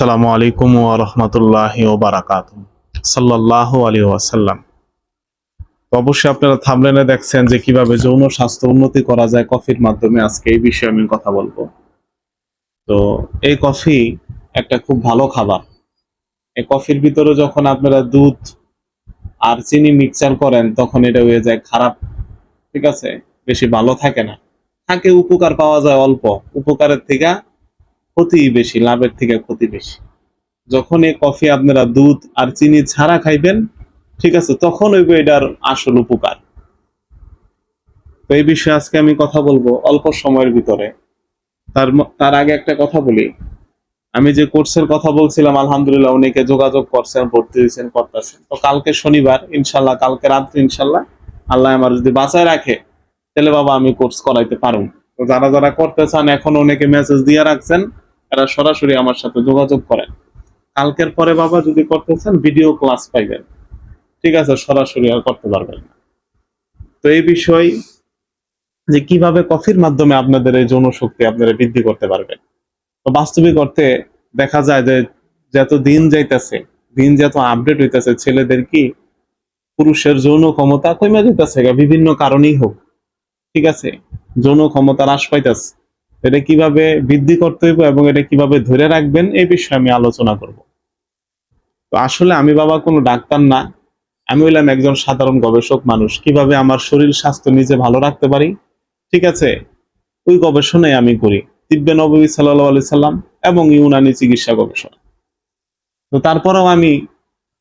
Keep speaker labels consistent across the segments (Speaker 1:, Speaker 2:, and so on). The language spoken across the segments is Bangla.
Speaker 1: আসসালামু আলাইকুম ওয়া রাহমাতুল্লাহি ওয়া বারাকাতুহু সাল্লাল্লাহু আলাইহি ওয়াসাল্লাম। তো অবশ্যই আপনারা থামলেনে দেখছেন যে কীভাবে যৌন স্বাস্থ্য উন্নতি করা যায় কফির মাধ্যমে। আজকে এই বিষয়ে আমি কথা বলব। তো এই কফি একটা খুব ভালো খাবার। এই কফির ভিতরে যখন আপনারা দুধ আর চিনি মিক্সচার করেন, তখন এটা হয়ে যায় খারাপ। ঠিক আছে? বেশি ভালো থাকে না। থাকে, উপকার পাওয়া যায় অল্প। উপকারের থেকে ক্ষতি বেশি, লাভের থেকে ক্ষতি বেশি। যখন এই কফি আপনারা দুধ আর চিনি ছাড়া খাইবেন, ঠিক আছে, তখন হইব এটার আসল উপকার। তো এই বিষয়ে আজকে আমি কথা বলব অল্প সময়ের ভিতরে। তার তার আগে একটা কথা বলি। আমি যে কোর্সের কথা বলছিলাম, আলহামদুলিল্লাহ অনেকে যোগাযোগ করছেন, ভর্তি হয়েছেন, করতেছেন। তো কালকে শনিবার, ইনশাল্লাহ, কালকে রাত্রে ইনশাল্লাহ, আল্লাহ আমার যদি বাঁচায় রাখে, তাহলে বাবা আমি কোর্স করাইতে পারুম। তো যারা যারা করতে চান, এখন অনেকে মেসেজ দিয়ে রাখছেন এরা সরাসরি আমার সাথে যোগাযোগ করেন। কালকের পরে বাবা যদি করতে চান ভিডিও ক্লাস পাইবেন। ঠিক আছে, সরাসরি আর করতে পারবেন না। তো এই বিষয় যে কীভাবে কফির মাধ্যমে আপনাদের এই যৌন শক্তি আপনারা বৃদ্ধি করতে পারবেন। তো বাস্তবিক অর্থে দেখা যায় যে যত দিন যাইতেছে, দিন যত আপডেট হইতেছে, ছেলেদের কি পুরুষের যৌন ক্ষমতা কমে যেতেছে বিভিন্ন কারণেই হোক। ঠিক আছে, যৌন ক্ষমতা হ্রাস পাইতেছে। এটা কীভাবে বৃদ্ধি করতে হইব এবং এটা কীভাবে ধরে রাখবেন, এই বিষয়ে আমি আলোচনা করব। তো আসলে আমি বাবা কোনো ডাক্তার না, আমি হইলাম একজন সাধারণ গবেষক মানুষ। কীভাবে আমার শরীর স্বাস্থ্য নিজে ভালো রাখতে পারি? ঠিক আছে, ওই গবেষণাই আমি করি। তিব্বে নবী সাল্লাহ আলি সাল্লাম এবং ইউনানি চিকিৎসা গবেষণা। তো তারপরেও আমি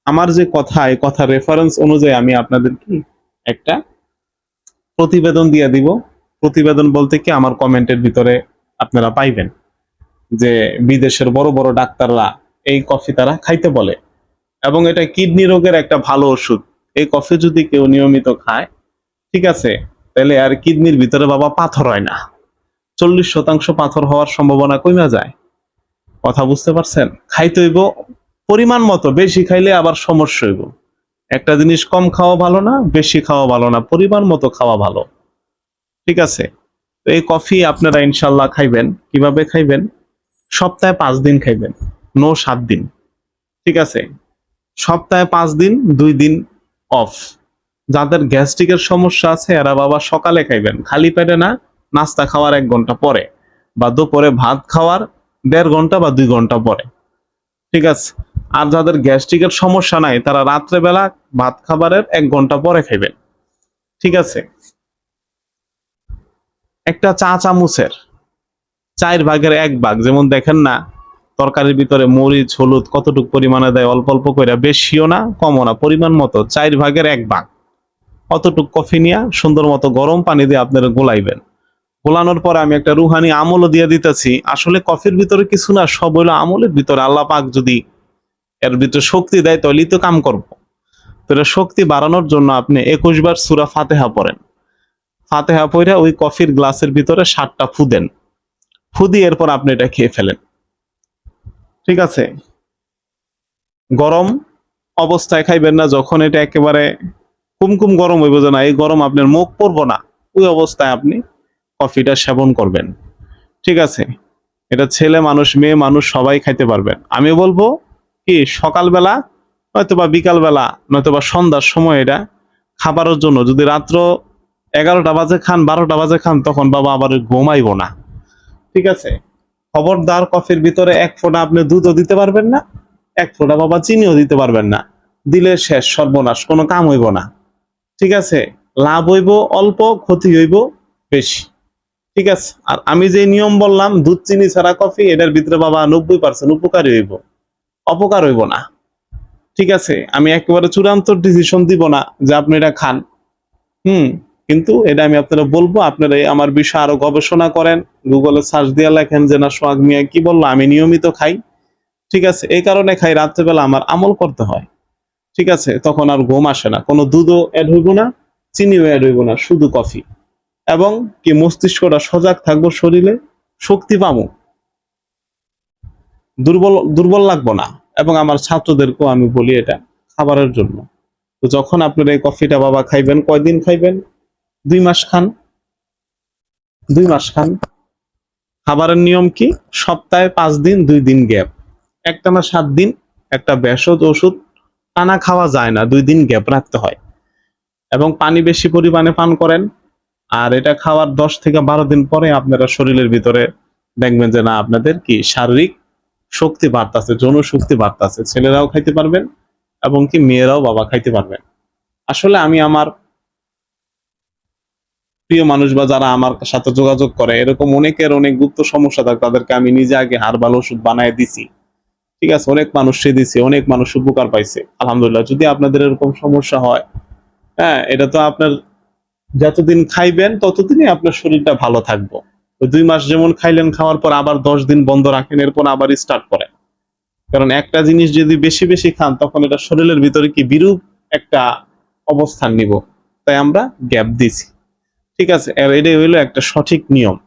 Speaker 1: আমার যে কথা, এই কথা রেফারেন্স অনুযায়ী আমি আপনাদের কি একটা প্রতিবেদন দিয়ে দিব। প্রতিবেদন বলতে কি, আমার কমেন্টের ভিতরে আপনারা পাইবেন যে বিদেশের বড় বড় ডাক্তাররা এই কফি তারা খাইতে বলে। এবং এটা কিডনি রোগের একটা ভালো ওষুধ। এই কফি যদি কেউ নিয়মিত খায়, ঠিক আছে, তাহলে আর কিডনির ভিতরে বাবা পাথর হয় না। চল্লিশ শতাংশ পাথর হওয়ার সম্ভাবনা কমে যায়? কথা বুঝতে পারছেন? খাইতে হইব পরিমাণ মতো, বেশি খাইলে আবার সমস্যা হইব। একটা জিনিস কম খাওয়া ভালো না, বেশি খাওয়া ভালো না, পরিমাণ মতো খাওয়া ভালো। ঠিক আছে? তো এই কফি আপনারা ইনশাল্লাহ খাইবেন। কীভাবে খাইবেন? সপ্তাহে পাঁচ দিন খাইবেন। নো, সাত দিন। ঠিক আছে? সপ্তাহে পাঁচ দিন, দুই দিন অফ যাদের গ্যাস্ট্রিকের সমস্যা আছে, এরা বাবা সকালে খাইবেন। খালি পেটে না, নাস্তা খাওয়ার এক ঘণ্টা পরে বা দুপুরে ভাত খাওয়ার দেড় ঘণ্টা বা দুই ঘণ্টা পরে। ঠিক আছে? আর যাদের গ্যাস্ট্রিকের সমস্যা নাই, তারা রাত্রেবেলা ভাত খাবারের এক ঘণ্টা পরে খাইবেন। ঠিক আছে? একটা চা চামচের চার ভাগের এক ভাগ। যেমন দেখেন না, তরকারির ভিতরে মরিচ, হলুদ কতটুকু পরিমাণে দেয়, অল্প অল্প করে বেশিও না, কমও না, পরিমাণ মতো চার ভাগের এক ভাগ। অতটুক কফি নিয়ে সুন্দর মতো গরম পানি দিয়ে আপনারা গোলাইবেন। গোলানোর পরে আমি একটা রুহানি আমলও দিয়ে দিতেছি। আসলে কফির ভিতরে কিছু না, সব হইল আমলের ভিতরে। আল্লাহ পাক যদি এর ভিতরে শক্তি দেয়, তাহলেই তো কাম করব। তো শক্তি বাড়ানোর জন্য আপনি একুশ বার সুরা ফাতেহা পড়েন। ফাতেহা পড়ে ওই কফির গ্লাসের ভিতরে সাতটা ফু দেন। ফু দিয়ে এরপর আপনি এটা খেয়ে ফেলেন। ঠিক আছে? গরম অবস্থায় খাইবেন না, যখন এটা একেবারে কুমকুম গরম হইব না, এই গরম আপনার মুখ পড়ব না, ওই অবস্থায় আপনি কফিটা সেবন করবেন। ঠিক আছে? এটা ছেলে মানুষ, মেয়ে মানুষ, সবাই খাইতে পারবেন। আমি বলব কি, সকালবেলা নয়তো বা বিকালবেলা নয়তো বা সন্ধ্যার সময় এটা খাবারের জন্য, যদি রাত্র এগারোটা বাজে খান, বারোটা বাজে খান, তখন বাবা আবার ঘুমাইব না। ঠিক আছে? খবরদার কফির ভিতরে এক ফোঁটা আপনি দুধও দিতে পারবেন না, এক ফোঁটা বাবা চিনিও দিতে পারবেন না। দিলে শেষ, সর্বনাশ, কোনো কাম হইব না। ঠিক আছে? লাভ হইব অল্প, ক্ষতি হইব বেশি। ঠিক আছে? আর আমি যে নিয়ম বললাম, দুধ, চিনি ছাড়া কফি, এটার ভিতরে বাবা নব্বই পার্সেন্ট উপকারী হইব। অপকার হইব না। ঠিক আছে? আমি একেবারে চূড়ান্ত ডিসিশন দিব না যে আপনি এটা খান। হুম? কিন্তু এটা আমি আপনারা বলব, আপনারা আমার বিষয়ে আরও গবেষণা করেন গুগলে সার্চ দিয়ে লেখেন যে, না, সোহাগ মিয়া কি বলল? আমি নিয়মিত খাই। ঠিক আছে, এই কারণে খাই, রাত্রেবেলা আমার আমল করতে হয়। ঠিক আছে, তখন আর ঘুম আসে না, কোনো দুধও অ্যাড হইব না, চিনিও অ্যাড হইব না, শুধু কফি এবং কি মস্তিষ্কটা সজাগ থাকব শরীরে, শক্তি পাবো। দুর্বল দুর্বল লাগবো না। এবং আমার ছাত্রদেরকেও আমি বলি এটা, খাবারের জন্য। তো যখন আপনারা এই কফিটা বাবা খাইবেন, কয়দিন খাইবেন? দুই মাস খান। দুই মাস খান। খাবারের নিয়ম কি? সপ্তাহে পাঁচ দিন, দুই দিন গ্যাপ। একটানা সাত দিন, একটা ভেষজ ওষুধ। টানা খাওয়া যায় না, দুই দিন গ্যাপ রাখতে হয়। এবং পানি বেশি পরিমাণে পান করেন। আর এটা খাওয়ার দশ থেকে বারো দিন পরে আপনারা শরীরের ভিতরে দেখবেন যে না, আপনাদের কি শারীরিক শক্তি বাড়তাছে, যৌন শক্তি বাড়তাছে। ছেলেরাও খাইতে পারবেন এবং কি মেয়েরাও বাবা খাইতে পারবেন। আসলে আমি আমার প্রিয় মানুষ বা যারা আমার সাথে যোগাযোগ করে, এরকম অনেকের অনেক গুপ্ত সমস্যা থাকে, তাদেরকে আমি নিজে আগে হারবাল ওষুধ বানায় দিছি। ঠিক আছে, অনেক মানুষ সে দিছে, অনেক মানুষ উপকার পাইছে, আলহামদুলিল্লাহ। যদি আপনাদের এরকম সমস্যা হয় হ্যাঁ এটা তো আপনার যতদিন খাইবেন, ততদিনই আপনার শরীরটা ভালো থাকব। দুই মাস যেমন খাইলেন, খাওয়ার পর আবার দশ দিন বন্ধ রাখেন, এরপর আবার স্টার্ট করেন। কারণ একটা জিনিস যদি বেশি বেশি খান, তখন এটা শরীরের ভিতরে কি বিরূপ একটা অবস্থান নিব। তাই আমরা গ্যাপ দিছি। ঠিক আছে? এটাই হইল একটা সঠিক নিয়ম।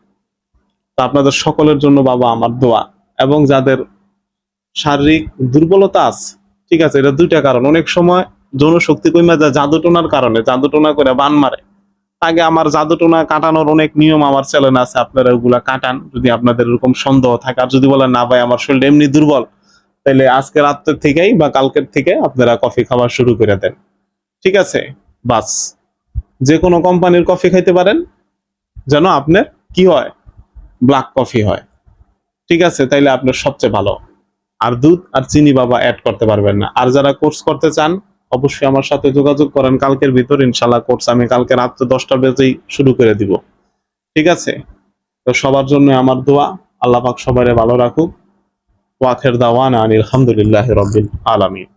Speaker 1: তা আপনাদের সকলের জন্য বাবা আমার দোয়া। এবং যাদের শারীরিক দুর্বলতা আছে, ঠিক আছে, এটা দুইটা কারণ। অনেক সময় যৌন শক্তি কমে যায় জাদুটোনার কারণে জাদুটোনা করে বান মারে। আগে আমার জাদুটোনা কাটানোর অনেক নিয়ম আমার চ্যানেল আছে, আপনারা ওগুলা কাটান যদি আপনাদের এরকম সন্দেহ থাকে। আর যদি বলেন, না ভাই, আমার শরীর এমনি দুর্বল তাহলে আজকে রাত্রের থেকেই বা কালকের থেকে আপনারা কফি খাওয়া শুরু করে দেন। ঠিক আছে? বাস। যে কোনো কোম্পানির কফি খাইতে পারেন, যেন আপনার কি হয়? ব্ল্যাক কফি হয়। ঠিক আছে, তাইলে আপনার সবচেয়ে ভালো। আর দুধ আর চিনি বাবা অ্যাড করতে পারবেন না। আর যারা কোর্স করতে চান, অবশ্যই আমার সাথে যোগাযোগ করেন। কালকের ভিতর ইনশাল্লাহ কোর্স আমি কালকে রাত্রে দশটা বেজেই শুরু করে দিব। ঠিক আছে? তো সবার জন্য আমার দোয়া। আল্লাহ পাক সবারে ভালো রাখুক। ওয়াখের দাওয়ান আনিল আলহামদুলিল্লাহ রবিল আলামিন।